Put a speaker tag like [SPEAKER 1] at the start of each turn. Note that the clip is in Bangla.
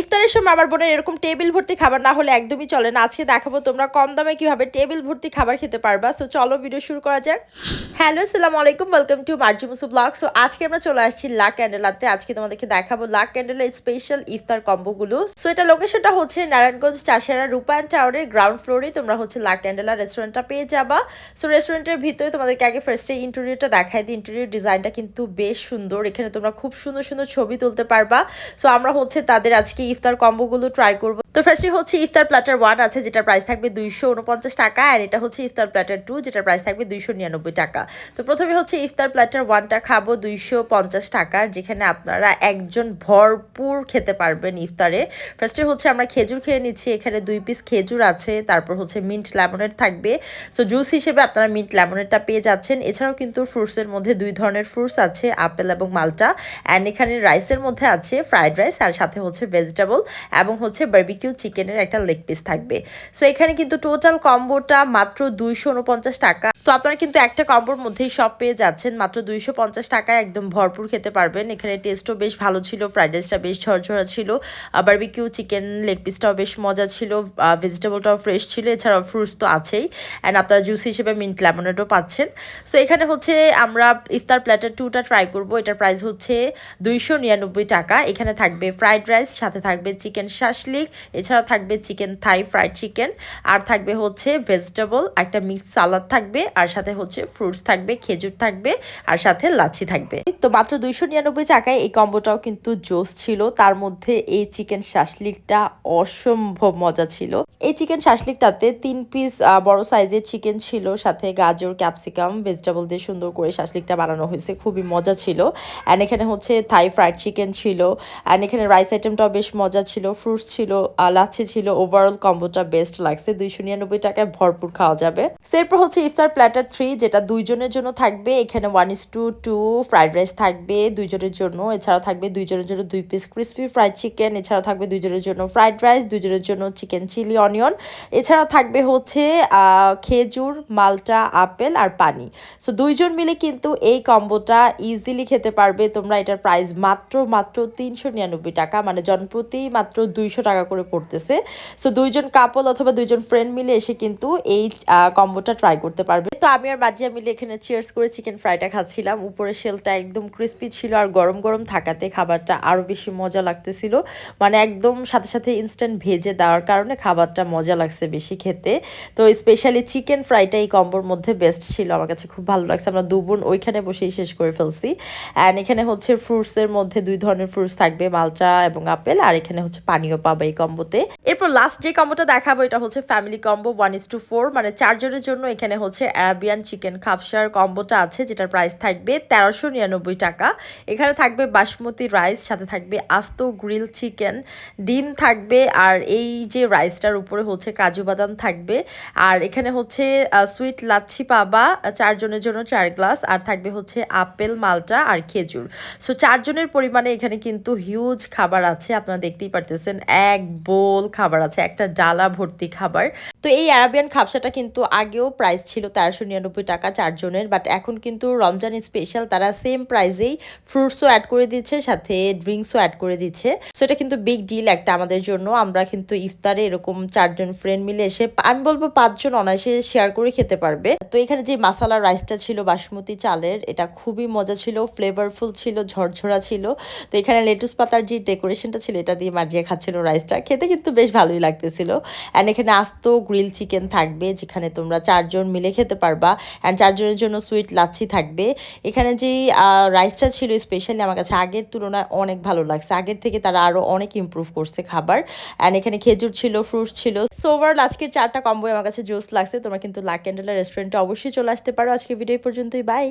[SPEAKER 1] ইফতারের সময় আমার বোনের এরকম টেবিল ভর্তি খাবার না হলে একদমই চলে না। আজকে দেখাবো তোমরা কম দামে কীভাবে টেবিল ভর্তি খাবার খেতে পারবা। সো চলো ভিডিও শুরু করা যাক। হ্যালো আসসালামু আলাইকুম। Welcome to Marju Musu blog so আজকে আমরা চলে আসছি লা ক্যান্ডেলাতে। আজকে তোমাদেরকে দেখাবো লা ক্যান্ডেলার স্পেশাল ইফতার কম্বোগুলো। সো এটা লোকেশনটা হচ্ছে নারায়ণগঞ্জ চাষেরা রূপায়ণ টাওয়ারের গ্রাউন্ড ফ্লোরে তোমরা হচ্ছে লা ক্যান্ডেলা রেস্টুরেন্টটা পেয়ে যাবা। সো রেস্টুরেন্টের ভিতরে তোমাদেরকে আগে ফার্স্টে ইন্টেরিয়রটা দেখাই দিই। ইন্টেরিয়র ডিজাইনটা কিন্তু বেশ সুন্দর। এখানে তোমরা খুব সুন্দর সুন্দর ছবি তুলতে পারবা। সো আমরা হচ্ছে তাদের আজকে ইফতার কম্বোগুলো ট্রাই করব। তো ফার্স্টে হচ্ছে ইফতার প্ল্যাটার ওয়ান আছে, যেটার প্রাইস থাকবে দুইশো উনপঞ্চাশ টাকা আর এটা হচ্ছে ইফতার প্ল্যাটার টু যেটার প্রাইস থাকবে দুইশো নিরানব্বই টাকা। তো প্রথমে হচ্ছে ইফতার প্ল্যাটার ওয়ানটা খাব দুইশো পঞ্চাশ টাকার যেখানে আপনারা একজন ভরপুর খেতে পারবেন ইফতারে। ফার্স্টে হচ্ছে আমরা খেজুর খেয়ে নিচ্ছি, এখানে দুই পিস খেজুর আছে, তারপর হচ্ছে মিন্ট লেমনেড থাকবে। সো জুস হিসেবে আপনারা মিন্ট লেমনেডটা পেয়ে যাচ্ছেন। এছাড়াও কিন্তু ফ্রুটসের মধ্যে দুই ধরনের ফ্রুটস আছে, আপেল এবং মালটা অ্যান্ড এখানে রাইসের মধ্যে আছে ফ্রাইড রাইস আর সাথে হচ্ছে ভেজিটেবল এবং হচ্ছে বার্বিকিউ চিকেনের একটা লেগ পিস থাকবে। সো এখানে কিন্তু টোটাল কম্বোটা মাত্র দুইশো উনপঞ্চাশ টাকা। তো আপনারা কিন্তু একটা কম্বোর মধ্যেই সব পেয়ে যাচ্ছেন। মাত্র দুইশো পঞ্চাশ টাকায় একদম ভরপুর খেতে পারবেন। এখানে টেস্টও বেশ ভালো ছিল ফ্রাইড রাইসটা বেশ ঝরঝরা ছিল বার্বিকিউ চিকেন লেগ পিসটাও বেশ মজা ছিল ভেজিটেবলটাও ফ্রেশ ছিল, এছাড়াও ফ্রুটস তো আছেই অ্যান্ড আপনারা জুস হিসেবে মিন্ট লেমনেডও পাচ্ছেন। সো এখানে হচ্ছে আমরা ইফতার প্ল্যাটার টুটা ট্রাই করব। এটার প্রাইস হচ্ছে দুইশো নিরানব্বই টাকা। এখানে থাকবে ফ্রাইড রাইস সাথে থাকবে চিকেন শাসলিক এছাড়া থাকবে চিকেন, থাই ফ্রাইড চিকেন, আর থাকবে হচ্ছে ভেজিটেবল, একটা মিক্স সালাদ থাকবে, আর সাথে হচ্ছে ফ্রুটস থাকবে, খেজুর থাকবে, আর সাথে লাচ্ছি থাকবে। তো মাত্র দুইশো নিরানব্বই টাকায় এই কম্বোটাও কিন্তু জোস ছিল। তার মধ্যে এই চিকেন শাসলিকটা অসম্ভব মজা ছিল। এই চিকেন শাসলিকটাতে তিন পিস বড় সাইজের চিকেন ছিল, সাথে গাজর, ক্যাপসিকাম, ভেজিটেবল দিয়ে সুন্দর করে শাসলিকটা বানানো হয়েছে। খুবই মজা ছিল। অ্যান্ড এখানে হচ্ছে থাই ফ্রাইড চিকেন ছিল। অ্যান্ড এখানে রাইস আইটেমটাও বেশ মজা ছিল। ফ্রুটস ছিল লাচ্ছি ছিল ওভারঅল কম্বোটা বেস্ট লাগছে। দুইশো নিরানব্বই টাকায় ভরপুর খাওয়া যাবে। So, এরপর হচ্ছে ইফতার প্ল্যাটার থ্রি যেটা দুইজনের জন্য থাকবে। এখানে one is to two fried rice থাকবে দুইজনের জন্য। এছাড়া থাকবে দুইজনের জন্য দুই পিস ক্রিসপি ফ্রাইড চিকেন এছাড়া থাকবে দুইজনের জন্য ফ্রাইড রাইস দুইজনের জন্য চিকেন চিলি অনিয়ন এছাড়া থাকবে হচ্ছে খেজুর মালটা আপেল আর পানি। সো দুইজন মিলে কিন্তু এই কম্বোটা ইজিলি খেতে পারবে। তোমরা এটার প্রাইস মাত্র মাত্র তিনশো নিরানব্বই টাকা। মানে জনপ্রতি মাত্র দুইশো টাকা করে পড়তেছে। সো দুইজন কাপল অথবা দুইজন ফ্রেন্ড মিলে এসে কিন্তু এই কম্বোটা ট্রাই করতে পারবে। তো আমি আর বাজিয়া মিলে এখানে চিয়ার্স করে চিকেন ফ্রাইটা খাচ্ছিলাম। উপরে শেলটা একদম ক্রিস্পি ছিল আর গরম গরম থাকাতে খাবারটা আরও বেশি মজা লাগতেছিল। মানে একদম সাথে সাথে ইনস্ট্যান্ট ভেজে দেওয়ার কারণে খাবারটা মজা লাগছে বেশি খেতে। তো স্পেশালি চিকেন ফ্রাইটা এই কম্বোর মধ্যে বেস্ট ছিল। আমার কাছে খুব ভালো লাগছে। আমরা দুবোন ওইখানে বসেই শেষ করে ফেলছি। অ্যান্ড এখানে হচ্ছে ফ্রুটসের মধ্যে দুই ধরনের ফ্রুটস থাকবে। মালচা এবং আপেল। আর এখানে হচ্ছে পানীয় পাবে এই কম্বোতে এরপর লাস্ট যে কম্বোটা দেখাবো, এটা হচ্ছে family combo one is to four মানে চারজনের জন্য এখানে হচ্ছে অ্যারাবিয়ান চিকেন খাপসার কম্বোটা আছে, যেটার প্রাইস থাকবে তেরোশো নিরানব্বই টাকা। এখানে থাকবে বাসমতি রাইস সাথে থাকবে আস্ত গ্রিল চিকেন ডিম থাকবে, আর এই যে রাইসটার উপরে হচ্ছে কাজু বাদাম থাকবে। আর এখানে হচ্ছে সুইট লাচ্ছি পাবা, চারজনের জন্য চার গ্লাস আর থাকবে হচ্ছে আপেল, মালটা, আর খেজুর। সো চারজনের পরিমাণে এখানে কিন্তু হিউজ খাবার আছে, আপনারা দেখতেই পারতেছেন এক বোল খাবার আছে, একটা ডালা ভর্তি খাবার। তো এই অ্যারাবিয়ান খাপসাটা কিন্তু আগেও প্রাইস ছিল তেরোশো নিরানব্বই টাকা চারজনের বাট এখন কিন্তু রমজান স্পেশাল তারা সেম প্রাইসেই ফ্রুটসও অ্যাড করে দিচ্ছে, সাথে ড্রিঙ্কসও অ্যাড করে দিচ্ছে। সো এটা কিন্তু বিগ ডিল একটা আমাদের জন্য, আমরা কিন্তু ইফতারে এরকম চারজন ফ্রেন্ড মিলে এসে, আমি বলব পাঁচজন অনায়াসে শেয়ার করে খেতে পারবে। তো এখানে যে মাসালা রাইসটা ছিল, বাসমতি চালের, এটা খুবই মজা ছিল ফ্লেভারফুল ছিল, ঝরঝরা ছিল। তো এখানে লেটুস পাতার যে ডেকোরেশনটা ছিল, এটা দিয়ে মার্জিয়া খাচ্ছিল রাইসটা খেতে কিন্তু বেশ ভালোই লাগতেছিল। অ্যান্ড এখানে আস্ত গ্রিল চিকেন থাকবে, যেখানে তোমরা চারজন মিলে খেতে পারবা। অ্যান্ড চারজনের জন্য সুইট লাচ্ছি থাকবে। এখানে যে রাইসটা ছিল স্পেশালি আমার কাছে আগের তুলনায় অনেক ভালো লাগছে। আগের থেকে তারা আরও অনেক ইমপ্রুভ করছে খাবার। অ্যান্ড এখানে খেজুর ছিল ফ্রুটস ছিল। সো ওভারঅল আজকের চারটা কম্বো আমার কাছে জোস লাগছে। তোমরা কিন্তু লাক ক্যান্ডেলা রেস্টুরেন্টে অবশ্যই চলে আসতে পারো। আজকে ভিডিও পর্যন্তই। বাই